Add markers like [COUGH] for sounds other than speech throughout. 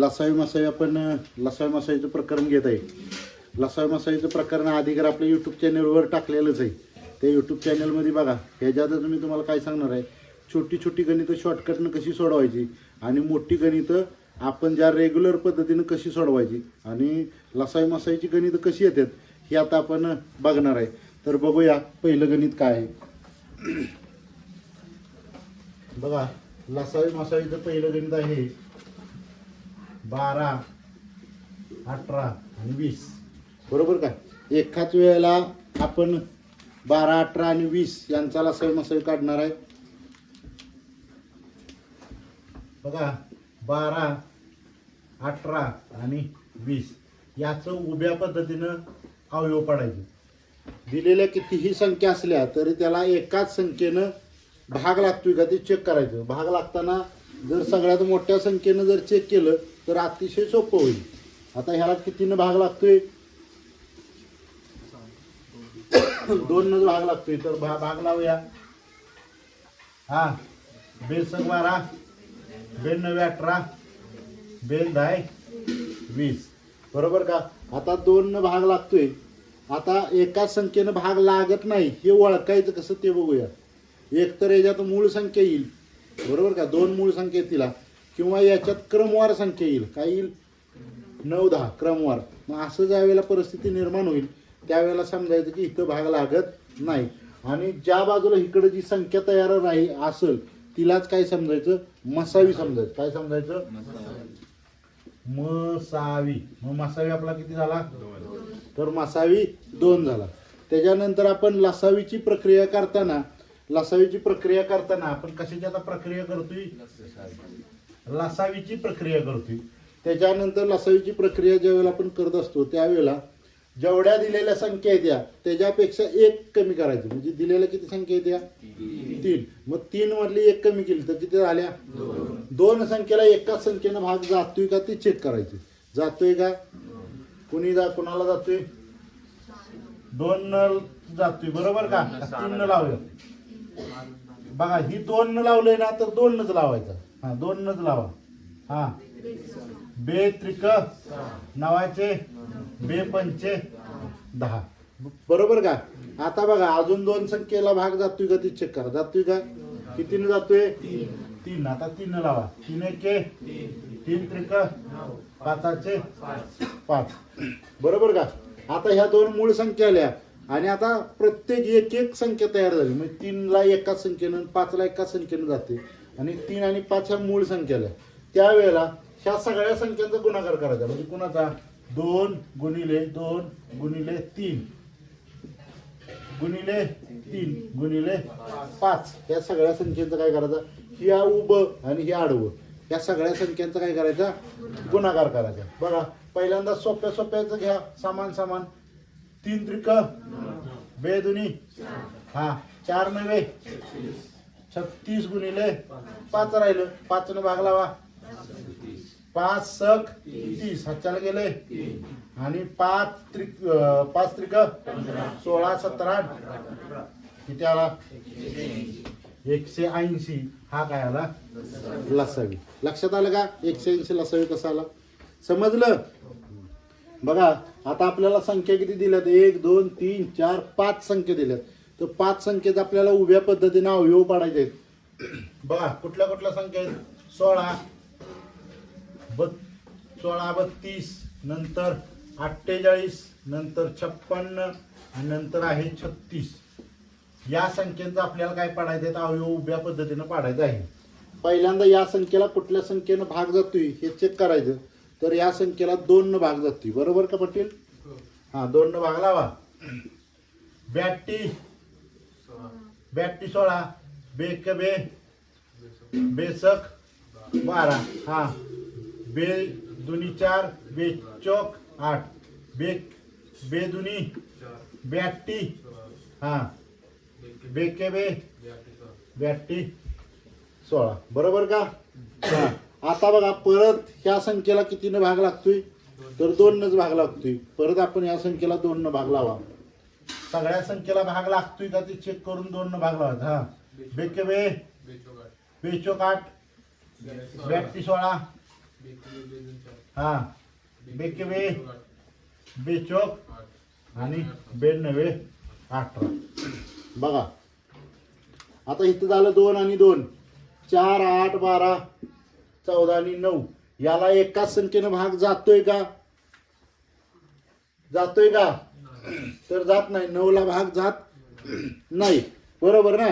लसावी मसाई आपण लसावी मसाईचं प्रकरण घेत आहे. लसावी मसाईचं प्रकरण अधिकार आपल्या यूट्यूब चॅनलवर टाकलेलंच आहे. त्या यूट्यूब चॅनलमध्ये बघा ह्याच्यातच मी तुम्हाला काय सांगणार आहे? छोटी छोटी गणितं शॉर्टकटनं कशी सोडवायची? आणि मोठी गणितं आपण ज्या रेग्युलर पद्धतीनं कशी सोडवायची? आणि लसाई मसाईची गणितं कशी येतात हे आता आपण बघणार आहे. तर बघूया पहिलं गणित काय आहे. बघा लसावी मसावीचं पहिलं गणित आहे. बारा अठरा आणि वीस. बरोबर का? एकाच वेळेला आपण बारा अठरा आणि वीस यांचा लसावी मसावी काढणार आहे. बघा बारा अठरा आणि वीस याचं उभ्या पद्धतीनं अवयव पडायचे. दिलेल्या कितीही संख्या असल्या तरी त्याला एकाच संख्येनं भाग लागतोय का ते चेक करायचं. भाग लागताना जर सगळ्यात मोठ्या संख्येनं जर चेक केलं तर अतिशय सोपं होईल. आता ह्याला कितीनं भाग लागतोय? दोन भाग लागतोय तर भा भाग लावूया. हा बेसक बारा बेन नव्या अठरा बेल दाय वीस. बरोबर का? आता दोन भाग लागतोय. आता एकाच संख्येनं भाग लागत नाही हे ओळखायचं कसं ते बघूया. एक तर याच्यात मूळ संख्या येईल. बरोबर का? दोन मूळ संख्या तिला किंवा याच्यात क्रमवार संख्या येईल. काय येईल? नऊ दहा क्रमवार. मग असं ज्या वेळेला परिस्थिती निर्माण होईल त्यावेळेला समजायचं की इथं भाग लागत नाही. आणि ज्या बाजूला इकडं जी संख्या तयार राही असेल तिलाच काय समजायचं? मसावी समजायचं. काय समजायचं? मसावी. मग मसावी आपला किती झाला? तर मसावी दोन झाला. त्याच्यानंतर आपण लसावीची प्रक्रिया करताना लसावीची प्रक्रिया करताना आपण कशाची आता प्रक्रिया करतोय? लसावीची प्रक्रिया करतोय. त्याच्यानंतर लसावीची प्रक्रिया ज्यावेळेला आपण करत असतो त्यावेळेला जेवढ्या दिलेल्या संख्या आहेत त्या त्याच्यापेक्षा एक कमी करायची. म्हणजे दिलेल्या किती संख्या आहेत त्या तीन. मग तीन मधली एक कमी केली तर किती झाल्या? दोन. संख्येला एकाच संख्येनं भाग जातोय का ते चेक करायचे. जातोय का? कुणी जा कुणाला जातोय? दोन न जातोय बरोबर का? तीन न लावूया. बघा ही दोन न लावलंय ना तर दोन नच लावायचं. हा दोन नच लावा. हा. बे त्रिक. नवाचे. बे पंचे. दहा. बरोबर का? आता बघा अजून दोन संख्येला भाग जातोय का ती चेक करा. जातोय का? कितीने जातोय? तीन. आता तीन लावा. तीन एके. तीन त्रिक. पाचाचे. पाच. बरोबर का? आता ह्या दोन मूळ संख्या आल्या. आणि आता प्रत्येक एक एक संख्या तयार झाली. म्हणजे तीनला एकाच संख्येनं पाचला एकाच संख्येनं जाते. आणि तीन आणि पाच ह्या मूळ संख्या आल्या त्यावेळेला ह्या सगळ्या संख्यांचा गुणाकार करायचा. म्हणजे कुणाचा? दोन गुणिले दोन गुणिले तीन. गुणिले तीन गुणिले पाच. या सगळ्या संख्यांचं काय करायचं? ह्या उभं आणि ही आडवं. या सगळ्या संख्यांचा काय करायचा? गुणाकार करायचा. बघा पहिल्यांदा सोप्या सोप्याचं घ्या. समान समान. तीन त्रिक. बेदुनी. हा चार नव्हे छत्तीस गुणिले पाच राहिलं. पाच न भाग लावा. पाच सक तीस. हातच्याला गेले. आणि पाच त्रिक पाच त्रिक. सोळा सतरा. किती आला? एकशे ऐंशी. हा काय आला? लसावी. लक्षात आलं का? एकशे ऐंशी लसावी कसा आला? समजलं? बघा आता आपल्याला संख्या किती दिल्यात? एक दोन तीन चार पाच संख्या दिल्यात. तर पाच संख्येत आपल्याला उभ्या पद्धतीने अवयव पाडायचे आहेत. बघा कुठल्या कुठल्या संख्या आहेत? सोळा बत सोळा बत्तीस नंतर अठ्ठेचाळीस नंतर छप्पन्न आणि नंतर आहे छत्तीस. या संख्येचं आपल्याला काय पाडायचं आहे? अवयव उभ्या पद्धतीनं पाडायचं आहे. पहिल्यांदा या संख्येला कुठल्या संख्येनं भाग जातोय हे चेक करायचं. तर या संख्येला दोन न भाग जातोय. बरोबर का पटेल? हा. दोन न भाग लावा. ब्याट्टी ब्याट्टी सोळा बेक बे बेसक बारा हा. बे दुनी चार बे चौक आठ. बेक बेदुनी बॅट्टी हा. बेके बे ब्याट्टी सोळा. बरोबर का? हा. आता बघा परत ह्या संख्येला कितीनं भाग लागतोय? तर दोनच भाग लागतोय. परत आपण या संख्येला दोन न भाग लावा. सगळ्या संख्येला भाग लागतोय का ते चेक करून दोन न भाग लावायचा हा. बेके बे. बेचो आठ ब्याऐंशी सोळा. हा. बेकेवे बेचोक आणि बेनवे अठरा. बघा. आता इथं झालं दोन आणि दोन. चार आठ बारा चौदा आणि नऊ. याला एकाच संख्येनं भाग जातोय का? जातोय का? तर जात नाही. नऊला भाग जात नाही. बरोबर ना?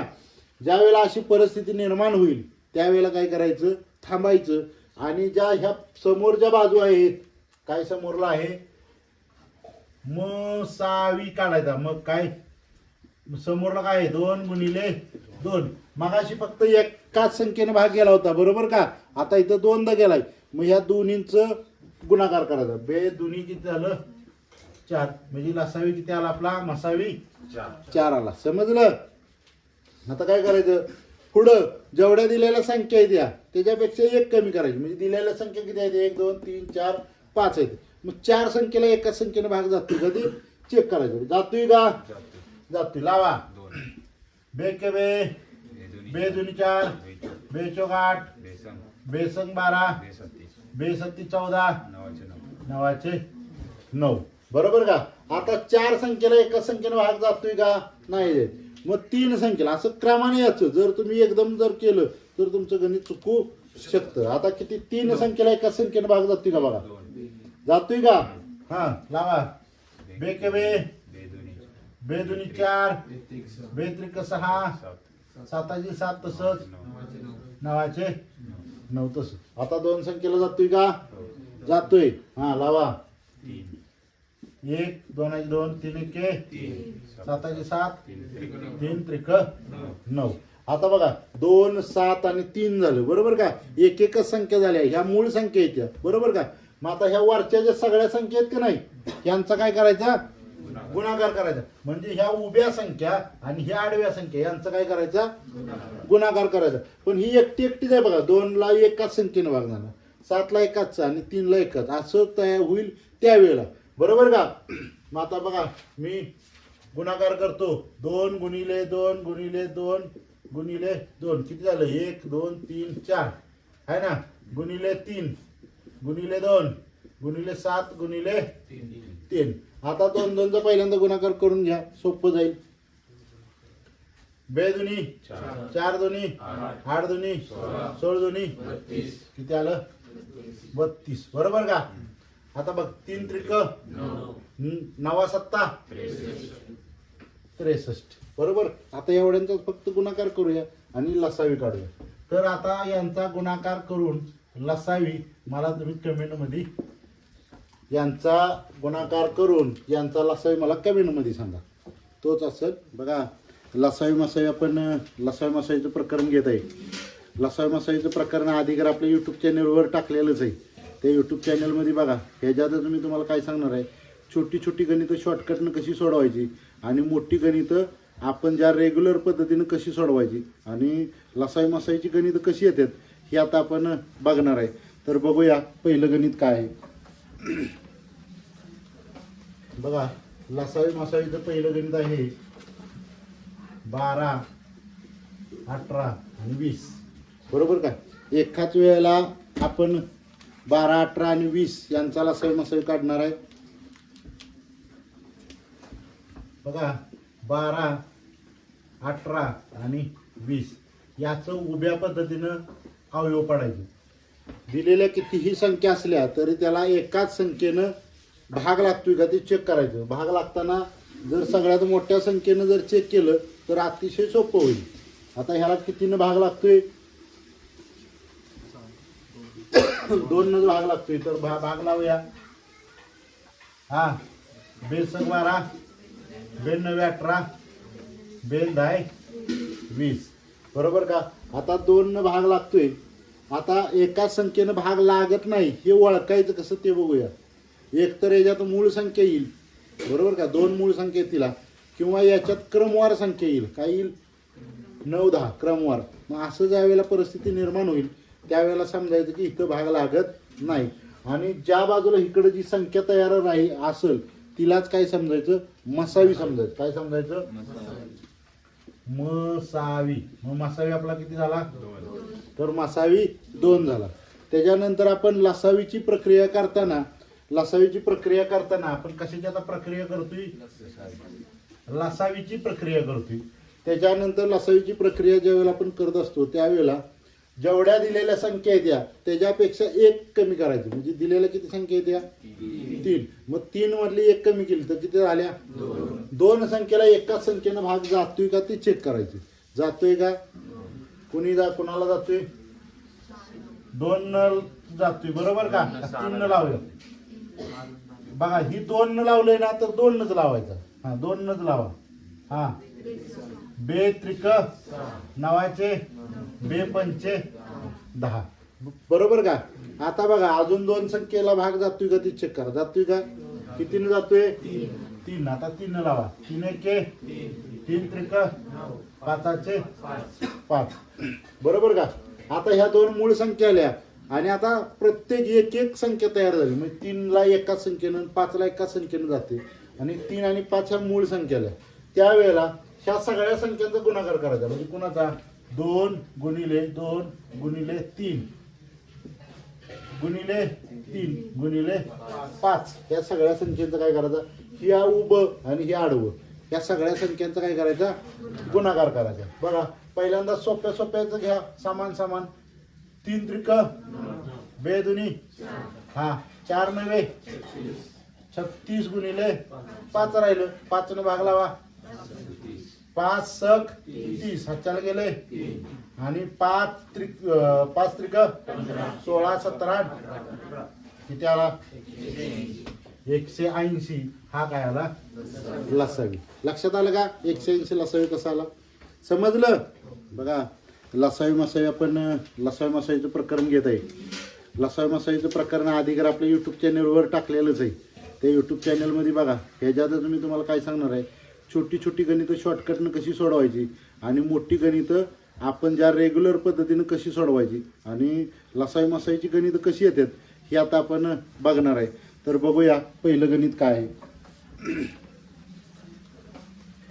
ज्यावेळेला अशी परिस्थिती निर्माण होईल त्यावेळेला काय करायचं? थांबायचं. आणि ज्या ह्या समोर ज्या बाजू आहेत काय समोरला आहे? मसावी काढायचा. मग काय? समोरला काय आहे? दोन गुणिले दोन. मगाशी फक्त एकाच संख्येने भाग गेला होता. बरोबर का? आता इथं दोनदा गेलाय. मग ह्या दोन्हींचं गुणाकार करायचा. बे दोन्ही किती झालं? चार. म्हणजे लसावी किती आला आपला? मसावी? चार. आला. समजलं? आता काय करायचं? पुढं जेवढ्या दिलेल्या संख्या आहेत या त्याच्यापेक्षा एक कमी करायची. म्हणजे दिलेल्या संख्या किती आहेत? एक दोन तीन चार पाच आहेत. मग चार संख्येला एकाच संख्येने भाग जातोय कधी? चेक करायचं. जातोय का? जातोय. लावा. बे के बे. बे दोन्ही चार. बे चौक आठ. बेसंग. बारा. बे सत्ती चौदा. नवाचे नऊ. बरोबर का? आता चार संख्येला एका संख्येने भाग जातोय का? नाही. मग तीन संख्येला असं क्रमाने याचं जर तुम्ही एकदम जर केलं तर तुमचं गणित चुकू शकतं. आता किती? तीन संख्येला एका संख्येने भाग जातोय का बघा? जातोय का? हा लावा. बे के बे. बे दोन्ही. चार. बे त्रिक सहा. साताची सात तसंच. नवाचे नऊ. तसं आता दोन संख्येला जातोय का? जातोय. हा लावा. एक दोन दोन तीन एके साताचे सात तीन त्रिक नऊ. आता बघा दोन सात आणि तीन झालं. बरोबर का? एक एकच संख्या झाल्या. ह्या मूळ संख्या आहेत त्या. बरोबर का? मग आता ह्या वरच्या ज्या सगळ्या संख्या आहेत का नाही यांचा काय करायचा? गुणाकार करायचा. म्हणजे ह्या उभ्या संख्या आणि ह्या आडव्या संख्या यांचा काय करायचा? गुणाकार करायचा. पण ही एकटी एकटीच आहे बघा. दोनला एकाच संख्येने भागणार सातला एकाच आणि तीनला एकाच. असं तयार होईल त्यावेळेला. बरोबर का? [CLEARS THROAT] मग आता बघा मी गुणाकार करतो. दोन गुणिले दोन गुणिले दोन गुणिले दोन. किती झालं? एक दोन तीन चार. आहे ना? गुणिले तीन. गुणिले दोन. गुणिले सात गुणिले तीन. आता दोन दोनचा पहिल्यांदा गुणाकार करून घ्या. सोपं जाईल. बे दोन्ही. चार दोन्ही. आठ दोन्ही. सोळ दोन्ही. किती आलं? बत्तीस. बरोबर का? आता बघ तीन त्रिक. नवा सत्ता. त्रेसष्ट. बरोबर? आता एवढ्यांचा फक्त गुणाकार करूया आणि लसावी काढूया. तर आता यांचा गुणाकार करून लसावी मला तुम्ही कमेंटमध्ये यांचा गुणाकार करून यांचा लसावी मला कमेंटमध्ये सांगा. तोच असेल. बघा लसावी मसावी आपण लसावी मसावीचं प्रकरण घेत आहे. लसावी मसावीचं प्रकरण आधी आपल्या यूट्यूब चॅनलवर टाकलेलंच आहे. त्या यूट्यूब चॅनलमध्ये बघा ह्याच्यात मी तुम्हाला काय सांगणार आहे? छोटी छोटी गणितं शॉर्टकटनं कशी सोडवायची? आणि मोठी गणितं आपण ज्या रेग्युलर पद्धतीनं कशी सोडवायची? आणि लसाई मसाईची गणितं कशी येतात हे आता आपण बघणार आहे. तर बघूया पहिलं गणित काय आहे. [CLEARS THROAT] बघा लसावी मसावीचं पहिलं गणित आहे बारा अठरा आणि वीस. बरोबर का? एकाच वेळेला आपण बारा अठरा आणि वीस यांचा लसावी काढणार आहे. बघा बारा अठरा आणि वीस याचं उभ्या पद्धतीनं अवयव पडायचे. दिलेल्या कितीही संख्या असल्या तरी त्याला एकाच संख्येनं भाग लागतोय का ते चेक करायचं. भाग लागताना जर सगळ्यात मोठ्या संख्येनं जर चेक केलं तर अतिशय सोपं होईल. आता ह्याला कितीनं भाग लागतोय? [COUGHS] दोन भाग लागतोय तर भा भाग लावूया. हा बेसक बारा बेल नव्हे अठरा बेल दहाय वीस. बरोबर का? आता दोन न भाग लागतोय. आता एकाच संख्येनं भाग लागत नाही हे ओळखायचं कसं ते बघूया. एक तर याच्यात मूळ संख्या येईल. बरोबर का? दोन मूळ संख्या तिला किंवा याच्यात क्रमवार संख्या येईल. काय येईल? नऊ दहा क्रमवार. मग असं ज्या वेळेला परिस्थिती निर्माण होईल त्यावेळेला समजायचं की इथं भाग लागत नाही. आणि ज्या बाजूला इकडं जी संख्या तयार राही असेल तिलाच काय समजायचं? मसावी समजायचं. काय समजायचं? मसावी. मग मसावी आपला किती झाला? तर मसावी दोन झाला. त्याच्यानंतर आपण लसावीची प्रक्रिया करताना लसावीची प्रक्रिया करताना आपण कशाची आता प्रक्रिया करतोय? लसावीची प्रक्रिया करतोय. त्याच्यानंतर लसावीची प्रक्रिया ज्यावेळेला आपण करत असतो त्यावेळेला जेवढ्या दिलेल्या संख्या आहेत त्या त्याच्यापेक्षा एक कमी करायची. म्हणजे दिलेल्या किती संख्या आहेत या तीन. मग तीन मधली एक कमी केली तर किती झाल्या? दोन. संख्येला एकाच संख्येनं भाग जातोय का ते चेक करायचे. जातोय का? कुणी जा कुणाला जातोय? दोन न जातोय. बरोबर का? तीन न लावूया. बघा ही दोन न लावलंय ना तर दोन नच लावायचं. हा दोन नच लावा. हा. बे त्रिक नवाचे? बे पंचे. दहा. बरोबर का? आता बघा अजून दोन संख्येला भाग जातोय का ती चेक करा. जातोय का? कितीने जातोय? तीन. आता तीन लावा. तीन एके. तीन त्रिक. पाचाचे. पाच. बरोबर का? आता ह्या दोन मूळ संख्या आल्या. आणि आता प्रत्येक एक एक संख्या तयार झाली. म्हणजे तीनला एकाच संख्येनं पाचला एकाच संख्येनं जाते. आणि तीन आणि पाच ह्या मूळ संख्या आल्या. त्यावेळेला ह्या सगळ्या संख्यांचा गुणाकार करायचा. म्हणजे कुणाचा? दोन गुणिले दोन गुणिले तीन. गुणिले तीन गुणिले पाच. या सगळ्या संख्येचं काय करायचं? ही उभं आणि ही आडवं. या सगळ्या संख्यांचा काय करायचा? गुणाकार करायचा. बघा पहिल्यांदा सोप्या सोप्याचं घ्या. समान समान. तीन त्रिक. बेदुनी हा चार नव्हे छत्तीस गुणिले पाच राहिलं. पाच न भाग लावा. पाच सक तीस. हाताला गेले. आणि पाच त्रिक पाच त्रिक सोळा सतरा. किती आला? एकशे ऐंशी. हा काय आला? लसावी. लक्षात आलं का? एकशे ऐंशी लसावी कसा आला? समजलं? बघा लसावी मसावी आपण लसावी मसावीचं प्रकरण घेत आहे. लसावी मसावीचं प्रकरण आधी आपल्या युट्यूब चॅनलवर टाकलेलंच आहे. त्या युट्यूब चॅनलमध्ये बघा ह्याच्यातच मी तुम्हाला काय सांगणार आहे? छोटी छोटी गणितं शॉर्टकटनं कशी सोडवायची? आणि मोठी गणितं आपण ज्या रेग्युलर पद्धतीनं कशी सोडवायची? आणि लसाई मसाईची गणितं कशी येतात हे आता आपण बघणार आहे. तर बघूया पहिलं गणित काय आहे. [CLEARS THROAT]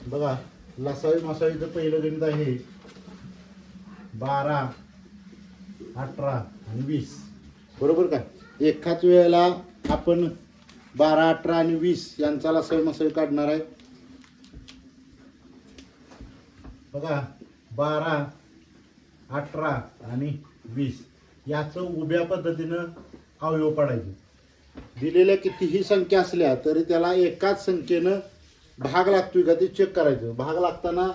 बघा लसाई मसाईचं पहिलं गणित आहे बारा अठरा आणि वीस. बरोबर का? एकाच वेळेला आपण बारा अठरा आणि वीस यांचा लसाई मसाई काढणार आहे. बघा बारा अठरा आणि वीस. याचं उभ्या पद्धतीनं अवयव पाडायचे. दिलेल्या कितीही संख्या असल्या तरी त्याला एकाच संख्येनं भाग लागतोय का ते चेक करायचं. भाग लागताना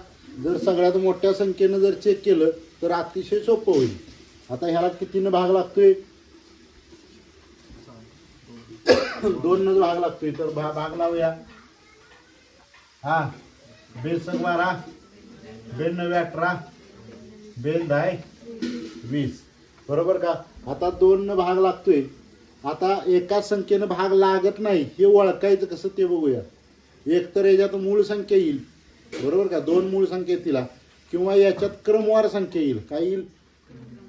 जर सगळ्यात मोठ्या संख्येनं जर चेक केलं तर अतिशय सोपं होईल. आता ह्याला कितीनं भाग लागतोय? दोन न भाग लागतोय. तर भा भाग लावूया. हा बेसक बारा. बेन नव्हे अठरा. बेन दहा वीस. बरोबर का? आता दोन भाग लागतोय. आता एकाच संख्येनं भाग लागत नाही. हे ओळखायचं कसं ते बघूया. एक तर याच्यात मूळ संख्या येईल. बरोबर का? दोन मूळ संख्या येतील किंवा याच्यात क्रमवार संख्या येईल. काय येईल?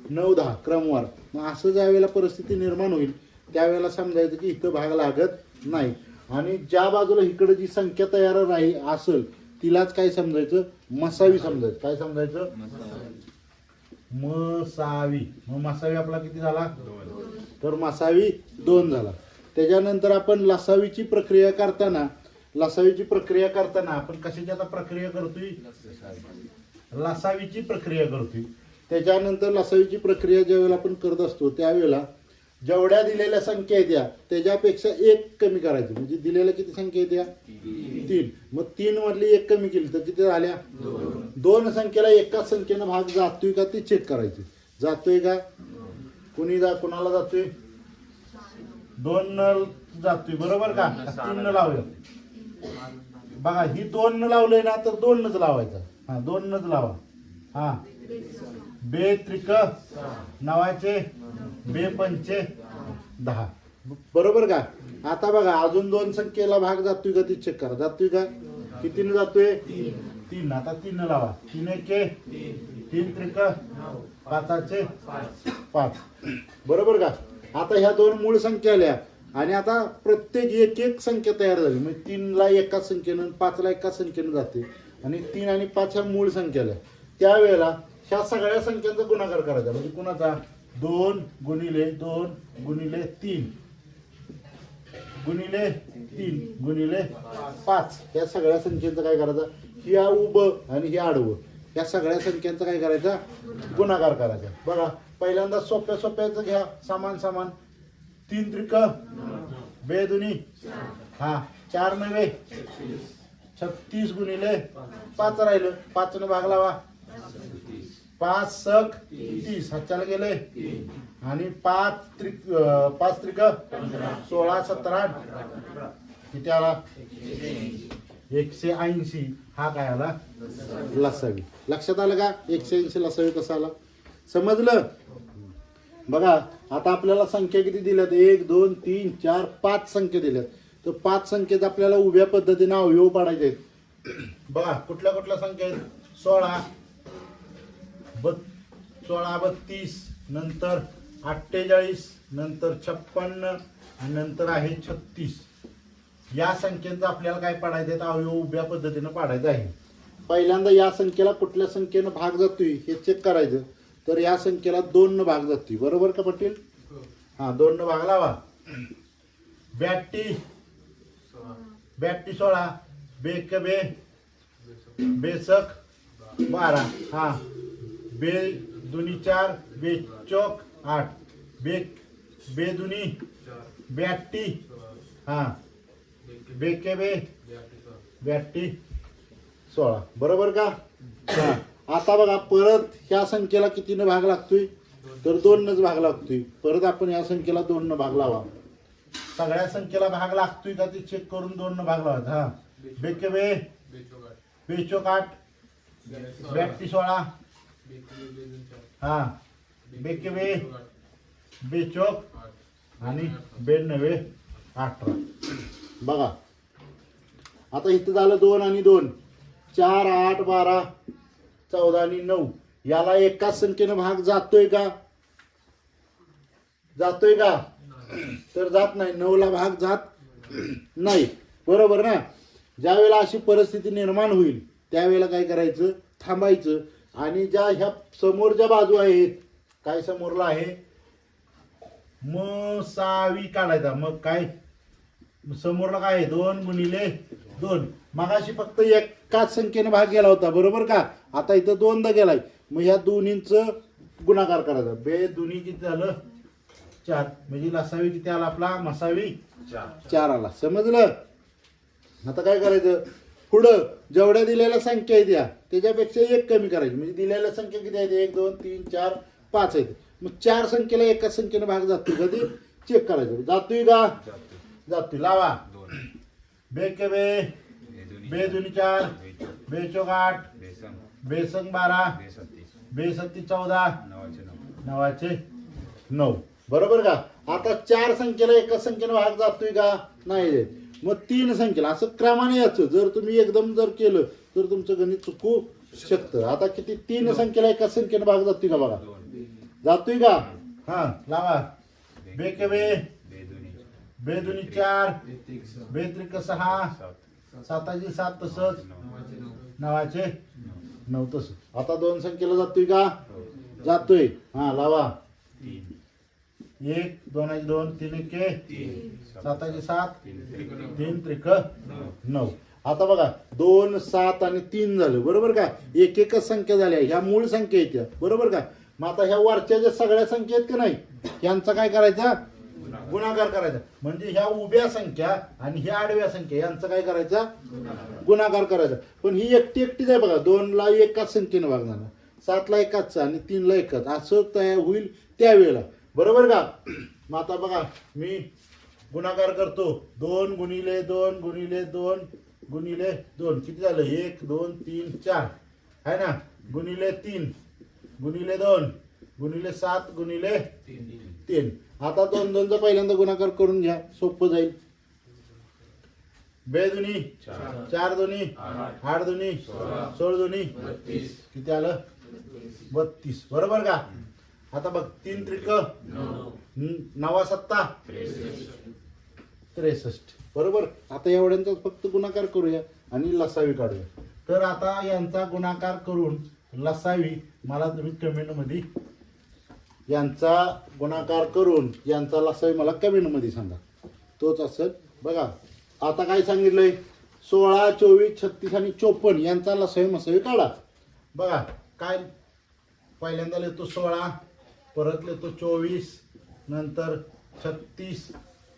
नऊ दहा. क्रमवार. मग असं ज्या वेळेला परिस्थिती निर्माण होईल त्यावेळेला समजायचं की इथं भाग लागत नाही. आणि ज्या बाजूला इकडं जी संख्या तयार राहील असेल तिलाच काय समजायचं? मसावी समजायचं. काय समजायचं? मसावी. मग मसावी आपला किती झाला? तर मसावी दोन झाला. त्याच्यानंतर आपण लसावीची प्रक्रिया करताना लसावीची प्रक्रिया करताना आपण कशाची आता प्रक्रिया करतोय? लसावीची प्रक्रिया करतोय. त्याच्यानंतर लसावीची प्रक्रिया ज्यावेळेला आपण करत असतो त्यावेळेला जेवढ्या दिलेल्या संख्या आहेत त्या त्याच्यापेक्षा एक कमी करायची. म्हणजे दिलेल्या किती संख्या आहेत त्या तीन. मग तीन मधली एक कमी केली तर किती झाल्या? दोन. संख्येला एकाच संख्येनं भाग जातोय का ते चेक करायचे. जातोय का? कुणी जा कुणाला जातोय? दोन न जातोय. बरोबर का? तीन न लावूया. बघा ही दोन न लावलंय ना तर दोन नच लावायचं. हा दोन नच लावा. हा. बे त्रिक नवाचे बे पंचे दहा. बरोबर का? आता बघा अजून दोन संख्येला भाग जातोय का ती चेक करा. जातोय का? कितीने जातोय? तीन. आता तीन लावा. तीन एके तीन त्रिक पाचाचे पाच. बरोबर का? आता ह्या दोन मूळ संख्या आल्या. आणि आता प्रत्येक एक एक संख्या तयार झाली. म्हणजे तीनला एकाच संख्येनं पाचला एकाच संख्येनं जाते. आणि तीन आणि पाच ह्या मूळ संख्या आल्या. त्यावेळेला ह्या सगळ्या संख्यांचा गुणाकार करायचा. म्हणजे कुणाचा? दोन गुणिले दोन गुणिले तीन. गुणिले तीन गुणिले पाच. या सगळ्या संख्येचं काय करायचं? ह्या उभं आणि ही आडवं. या सगळ्या संख्यांचा काय करायचा? गुणाकार करायचा. बघा पहिल्यांदा सोप्या सोप्याचं घ्या. समान समान. तीन त्रिक. बेदुनी हा चार नव्हे छत्तीस गुणिले पाच राहिलं. पाच न भाग लावा. पाच सक तीस. हाताला गेले. आणि पाच त्रिक पाच त्रिक सोळा सतरा. किती आला? एकशे ऐंशी. हा काय आला? लसावी. लक्षात आलं का? एकशे ऐंशी लसावी कसा आला? समजलं? बघा आता आपल्याला संख्या किती दिल्यात? एक दोन तीन चार पाच संख्या दिल्यात. तर पाच संख्येत आपल्याला उभ्या पद्धतीने अवयव पाडायचे आहेत. बघा कुठल्या कुठल्या संख्या आहेत? सोळा. बत सोळा बत्तीस नंतर अठ्ठेचाळीस नंतर छप्पन्न आणि नंतर आहे छत्तीस. या संख्येचं आपल्याला काय पाडायचं आहे? तर अवयव उभ्या पद्धतीनं पाडायचं आहे. पहिल्यांदा या संख्येला कुठल्या संख्येनं भाग जातोय हे चेक करायचं. तर या संख्येला दोन न भाग जातोय. बरोबर का पाटील? हा दोन न भाग लावा. बॅटी बॅटी सोळा बेक बे बेसक बारा. हा. बे दुनी चार बे चौक आठ. बे बे दुनी बॅटी हा. बेके बे बॅटी सोळा. बरोबर का? हां. आता बघा परत ह्या संख्येला कितीनं भाग लागतोय? तर दोनच भाग लागतोय. परत आपण या संख्येला दोननं भाग लावा. सगळ्या संख्येला भाग लागतोय का ते चेक करून दोननं भाग लावा. हा. बेके बे बेचोक आठ बॅटी सोळा. हा. बेकवे बेचोक आणि बेनवे अठरा. बघा. आता इथं झालं दोन आणि दोन. चार आठ बारा चौदा आणि नऊ. याला एकाच संख्येनं भाग जातोय का? जातोय का? तर जात नाही. नऊला भाग जात नाही. बरोबर ना? ज्यावेळेला अशी परिस्थिती निर्माण होईल त्यावेळेला काय करायचं? थांबायचं. आणि ज्या ह्या समोर ज्या बाजू आहेत काय समोरला आहे? मसावी काढायचा. मग काय? समोरला काय आहे? दोन गुणिले दोन. मगाशी फक्त एकाच संख्येने भाग गेला होता बरोबर का? आता इथं दोनदा गेलाय. मग ह्या दोन्हींच गुणाकार करायचा. बे दोन्ही किती झालं? चार. म्हणजे लसावी किती आला आपला? मसावी? चार आला. समजलं? आता काय करायचं? पुढं जेवढ्या दिलेल्या संख्या आहेत या त्याच्यापेक्षा एक कमी करायची. म्हणजे दिलेल्या संख्या किती आहेत? एक दोन तीन चार पाच आहेत. मग चार संख्येला एकाच संख्येने भाग जातो कधी? चेक करायचं. जातोय का? जातोय. लावा. बे के बे. बे दोन्ही चार. बे चौक आठ. बेसंग बारा. बेसत्ती चौदा. नवाचे नऊ. बरोबर का? आता चार संख्येला एकाच संख्येने भाग जातोय का? नाही. जात. मग तीन संख्येला असं क्रमाने याचं जर तुम्ही एकदम जर केलं तर तुमचं गणित चुकू शकतं. आता किती? तीन संख्येला एका संख्येने भाग जातोय का बघा? जातोय का? हा लावा. बे के बे. बे दोन्ही चार. बे त्रिक सहा. साताची सात तसंच. नवाचे नऊ. तसं. आता दोन संख्येला जातोय का? जातोय. हा लावा. एक दोनाचे दोन तीन एके साताचे सात तीन त्रिक नऊ. आता बघा दोन सात आणि तीन झालं. बरोबर का? एक एकच संख्या झाल्या ह्या मूळ संख्या येत्या बरोबर का? मग आता ह्या वरच्या ज्या सगळ्या संख्या आहेत का नाही यांचा काय करायचा? गुणाकार करायचा. म्हणजे ह्या उभ्या संख्या आणि ह्या आडव्या संख्या यांचा काय करायचा? गुणाकार करायचा. पण ही एकटी एकटीच आहे बघा. दोनला एकाच संख्येने भागणार सातला एकाच आणि तीनला एकाच. असं तयार होईल त्यावेळेला. बरोबर का? मग आता बघा मी गुणाकार करतो. दोन गुणिले दोन गुणिले दोन गुणिले दोन. किती झालं? एक दोन तीन चार. आहे ना? गुणिले तीन. गुणिले दोन. गुणिले सात गुणिले तीन. आता दोन दोनचा पहिल्यांदा गुणाकार करून घ्या. सोपं जाईल. बे दोन्ही. चार दोन्ही. आठ दोन्ही. सोळ दोन्ही. किती आलं? बत्तीस. बरोबर का? आता बघ तीन त्रिक नवा सत्ता त्रेसष्ट. बरोबर? आता एवढ्यांचा फक्त गुणाकार करूया आणि लसावी काढूया. तर आता यांचा गुणाकार करून लसावी मला तुम्ही कमेंटमध्ये यांचा गुणाकार करून यांचा लसावी मला कमेंटमध्ये सांगा. तोच असेल. बघा आता काय सांगितलंय? सोळा चोवीस छत्तीस आणि चोपन्न यांचा लसावी मसावी काढा. बघा काय पहिल्यांदा लिहितो सोळा. परत तो चोवीस नंतर छत्तीस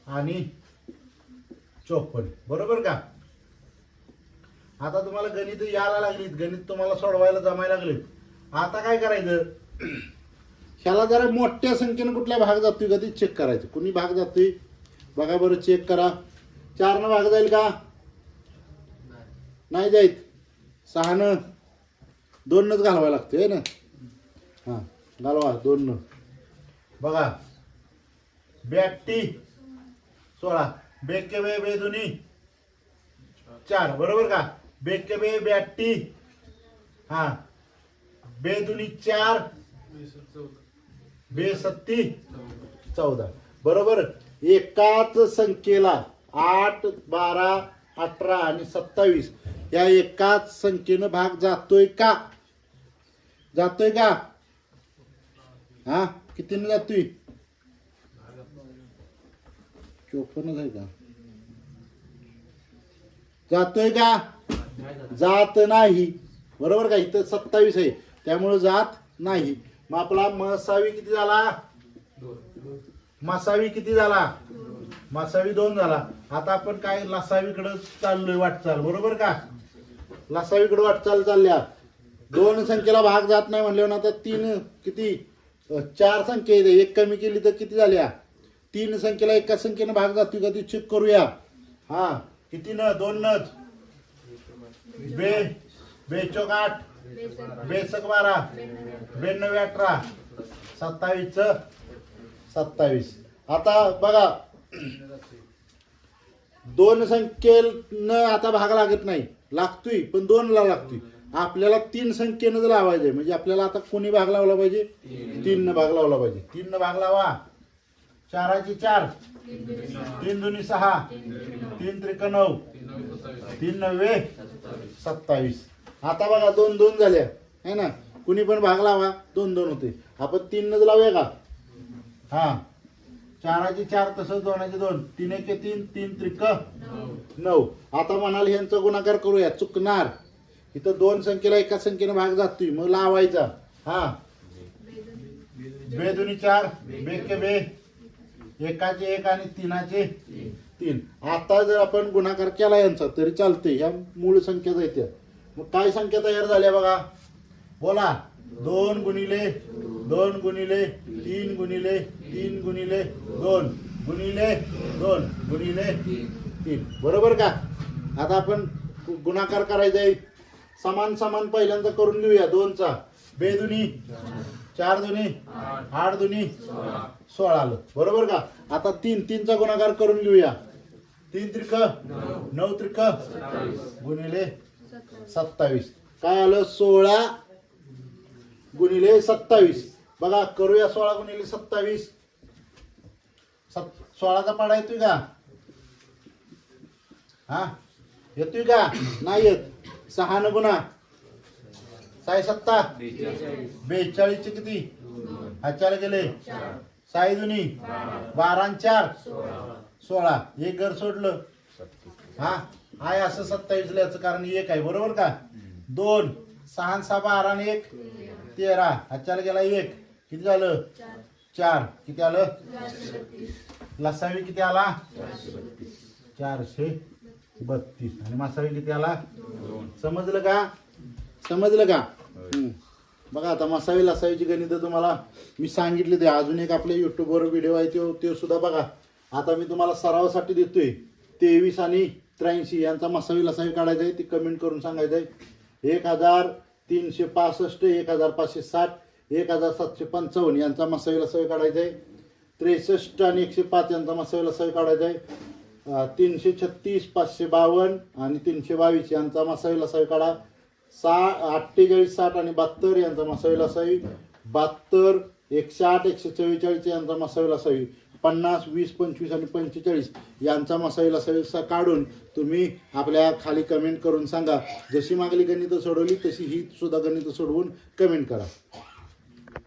आणि चोपन्न. बरोबर का? आता तुम्हाला गणित यायला लागलीत. गणित तुम्हाला सोडवायला जमायला लागलीत. आता काय करायचं? ह्याला जरा मोठ्या संख्येनं कुठल्या भाग जातोय का ते चेक करायचं. कुणी भाग जातोय? बघा बरं चेक करा. चारनं भाग जाईल का? नाही जाईत. सहानं दोनच घालवायला लागते ना? हां. घालवा न. बघा. बॅट्टी सोळा. बेके बे बे दोन्ही. चार. बरोबर का? बेके बे बॅट्टी हा. बेदुनी चार. बे सत्ती. चौदा. बरोबर? एकाच संख्येला आठ बारा अठरा आणि सत्तावीस. या एकाच संख्येनं भाग जातोय का? जातोय का? हा? कितीनं जातोय चोपन्न आहे का? जातोय का? जात नाही. बरोबर का? इथं सत्तावीस आहे. त्यामुळे जात नाही. मग आपला मसावी किती झाला? मसावी किती झाला? मसावी दोन झाला. आता आपण काय लसावीकडे चाललोय वाटचाल. बरोबर का? लसावीकडे वाटचाल चालल्या. दोन संख्येला भाग जात नाही म्हणल्यावर आता तीन किती? चार संख्या येते एक कमी केली तर किती झाल्या? तीन संख्येला एका संख्येनं भाग जातोय का ती चेक करूया. हा किती न दोन नच बे बेचोक आठ. बेसक बारा. बेनव्वे अठरा. सत्तावीस. सत्तावीस. आता बघा. दोन संख्येनं आता भाग लागत नाही. लागतोय पण दोनला लागतोय. आपल्याला तीन संख्येनं जर लावायचंय म्हणजे आपल्याला आता कोणी भाग लावला पाहिजे? तीन. भाग लावला पाहिजे. तीन भाग लावा. चाराची चार. तीन दोन्ही सहा. तीन त्रिक नऊ. तीन नव्वे. सत्तावीस. आता बघा दोन दोन झाल्या. है ना? कुणी पण भाग लावा दोन दोन होते. आपण तीन नच लावूया का? हा. चाराची चार तसंच दोनाचे दोन. तीन एक तीन तीन त्रिक नऊ. आता म्हणाल ह्यांचा गुणाकार करूया. चुकणार. इथं दोन संख्येला एका संख्येने भाग जातोय. मग लावायचा. हा. बे दोन्ही चार. बे के बे. एकाचे एक आणि तीनाचे तीन. आता जर आपण गुणाकार केला यांचा तरी चालते या मूळ संख्या येत्या मग काय संख्या तयार झाल्या बघा? बोला. दोन गुणिले दोन गुणिले तीन गुणिले तीन गुणिले दोन. गुणिले दोन. गुणिले तीन. बरोबर का? आता आपण गुणाकार करायचा आहे समान समान पहिल्यांदा करून घेऊया दोनचा. बेदुनी. चार दुनी आठ दुनी सोळा आलं. बरोबर का? आता तीन. तीनचा गुणाकार करून घेऊया तीन त्रिक. नऊ त्रिक. गुणिले सत्तावीस. काय आलं? सोळा गुणिले सत्तावीस. बघा करूया सोळा गुणिले सत्तावीस. सत सोळाचा पाडा येतोय का? हा? येतोय का? नाही येत. सहा न गुणा. साय सत्ता बेचाळीसचे किती? हा गेले. साई दुनी बारा चार सोळा. एक घर सोडलं. हा? आहे असं सत्तावीस याचं कारण एक आहे. बरोबर का? दोन. सहा सहा बारा आणि एक. तेरा. हा गेला एक. किती झालं? चार. किती आलं? लसावी किती आला? चारशे. बत्तीस. आणि मासावी किती आला? समजलं का? समजलं का. बघा आता मसावी लसावीची गणित तुम्हाला. मी सांगितले ते. अजून एक आपल्या युट्यूबवर व्हिडिओ आहे तो ते सुद्धा बघा. आता मी तुम्हाला सरावासाठी देतोय. तेवीस आणि त्र्याऐंशी यांचा मसावी लसावी काढायचा आहे. ती कमेंट करून सांगायचं आहे. एक हजार तीनशे पासष्ट एक हजार पाचशे साठ एक हजार सातशे पंचावन्न यांचा मसावी लसावी काढायचा आहे. त्रेसष्ट आणि एकशे पाच यांचा मसावी लसावी काढायचा आहे. तीनशे छत्तीस पाचशे बावन्न आणि तीनशे बावीस यांचा मसावी लसावी काढा. सा अठ्ठेचाळीस साठ आणि बहात्तर यांचा मसावी लसावी बहात्तर एकशे आठ एकशे चव्वेचाळीस यांचा मसावी लसावी पन्नास वीस पंचवीस आणि पंचेचाळीस यांचा मसावी लसावी काढून तुम्ही आपल्या खाली कमेंट करून सांगा. जशी मागली गणितं सोडवली तशी ही सुद्धा गणितं सोडवून कमेंट करा.